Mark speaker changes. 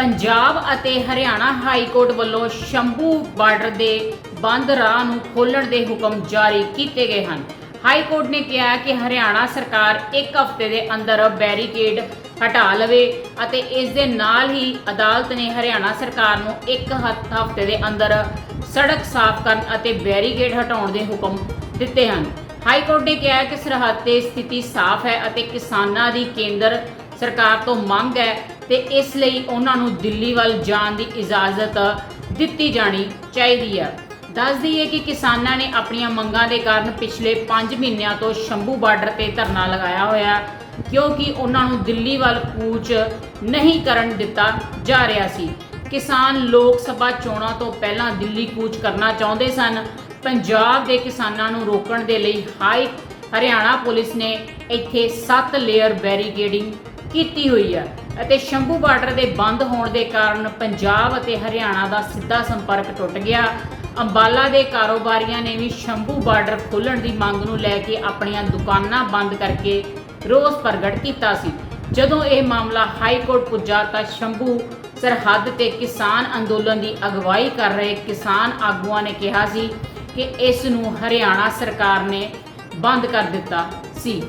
Speaker 1: ਪੰਜਾਬ ਅਤੇ Haryana high court ਵੱਲੋਂ Shambhu border ਦੇ ਬੰਦ ਰਾਹ ਨੂੰ ਖੋਲਣ ਦੇ ਹੁਕਮ ਜਾਰੀ ਕੀਤੇ ਗਏ ਹਨ। ਹਾਈ ਕੋਰਟ ਨੇ ਕਿਹਾ ਕਿ ਹਰਿਆਣਾ ਸਰਕਾਰ ਇੱਕ ਹਫ਼ਤੇ ਦੇ ਅੰਦਰ ਬੈਰੀਕੇਡ ਹਟਾ ਲਵੇ ਅਤੇ ਇਸ ਦੇ ਨਾਲ ਹੀ ਅਦਾਲਤ ਨੇ ਹਰਿਆਣਾ ਸਰਕਾਰ ਨੂੰ ਇੱਕ ਹਫ਼ਤੇ ਦੇ ਅੰਦਰ ਸੜਕ ਸਾਫ਼ ਕਰਨ ਅਤੇ ਬੈਰੀਕੇਡ ਹਟਾਉਣ ਦੇ ਹੁਕਮ ਦਿੱਤੇ ਹਨ। ਹਾਈ ਕੋਰਟ ਨੇ ਕਿਹਾ ਕਿ ਸਰਹੱਦ ਤੇ ਸਥਿਤੀ ਸਾਫ਼ ਹੈ ਅਤੇ ਕਿਸਾਨਾਂ ਦੀ ਕੇਂਦਰ ਸਰਕਾਰ ਤੋਂ ਮੰਗ ਹੈ ਤੇ ਇਸ ਲਈ ਉਹਨਾਂ ਨੂੰ ਦਿੱਲੀ ਵੱਲ ਜਾਣ ਦੀ ਇਜਾਜ਼ਤ ਦਿੱਤੀ ਜਾਣੀ ਚਾਹੀਦੀ ਹੈ। ਦੱਸ ਦਈਏ ਕਿ ਕਿਸਾਨਾਂ ਨੇ ਆਪਣੀਆਂ ਮੰਗਾਂ ਦੇ ਕਾਰਨ ਪਿਛਲੇ 5 ਮਹੀਨਿਆਂ ਤੋਂ ਸ਼ੰਭੂ ਬਾਰਡਰ ਤੇ ਧਰਨਾ ਲਗਾਇਆ ਹੋਇਆ, ਕਿਉਂਕਿ ਉਹਨਾਂ ਨੂੰ ਦਿੱਲੀ ਵੱਲ ਕੂਚ ਨਹੀਂ ਕਰਨ ਦਿੱਤਾ ਜਾ ਰਿਹਾ ਸੀ। ਕਿਸਾਨ ਲੋਕ ਸਭਾ ਚੋਣਾਂ ਤੋਂ ਪਹਿਲਾਂ ਦਿੱਲੀ ਕੂਚ ਕਰਨਾ ਚਾਹੁੰਦੇ ਸਨ। ਪੰਜਾਬ ਦੇ ਕਿਸਾਨਾਂ ਨੂੰ ਰੋਕਣ ਦੇ ਲਈ ਹਾਈ ਹਰਿਆਣਾ ਪੁਲਿਸ ਨੇ ਇੱਥੇ 7 ਲੇਅਰ ਬੈਰੀਕੇਡਿੰਗ ਕੀਤੀ ਹੋਈ ਹੈ ਅਤੇ ਸ਼ੰਭੂ ਬਾਰਡਰ ਦੇ ਬੰਦ ਹੋਣ ਦੇ ਕਾਰਨ ਪੰਜਾਬ ਅਤੇ ਹਰਿਆਣਾ ਦਾ ਸਿੱਧਾ ਸੰਪਰਕ ਟੁੱਟ ਗਿਆ। ਅੰਬਾਲਾ ਦੇ ਕਾਰੋਬਾਰੀਆਂ ਨੇ ਵੀ ਸ਼ੰਭੂ ਬਾਰਡਰ ਖੋਲ੍ਹਣ ਦੀ ਮੰਗ ਨੂੰ ਲੈ ਕੇ ਆਪਣੀਆਂ ਦੁਕਾਨਾਂ ਬੰਦ ਕਰਕੇ ਰੋਸ ਪ੍ਰਗਟ ਕੀਤਾ ਸੀ। ਜਦੋਂ ਇਹ ਮਾਮਲਾ ਹਾਈ ਕੋਰਟ ਪੁੱਜਾ ਤਾਂ ਸ਼ੰਭੂ ਸਰਹੱਦ ਤੇ ਕਿਸਾਨ ਅੰਦੋਲਨ ਦੀ ਅਗਵਾਈ ਕਰ ਰਹੇ ਕਿਸਾਨ ਆਗੂਆਂ ਨੇ ਕਿਹਾ ਸੀ ਕਿ ਇਸ ਨੂੰ ਹਰਿਆਣਾ ਸਰਕਾਰ ਨੇ ਬੰਦ ਕਰ ਦਿੱਤਾ ਸੀ।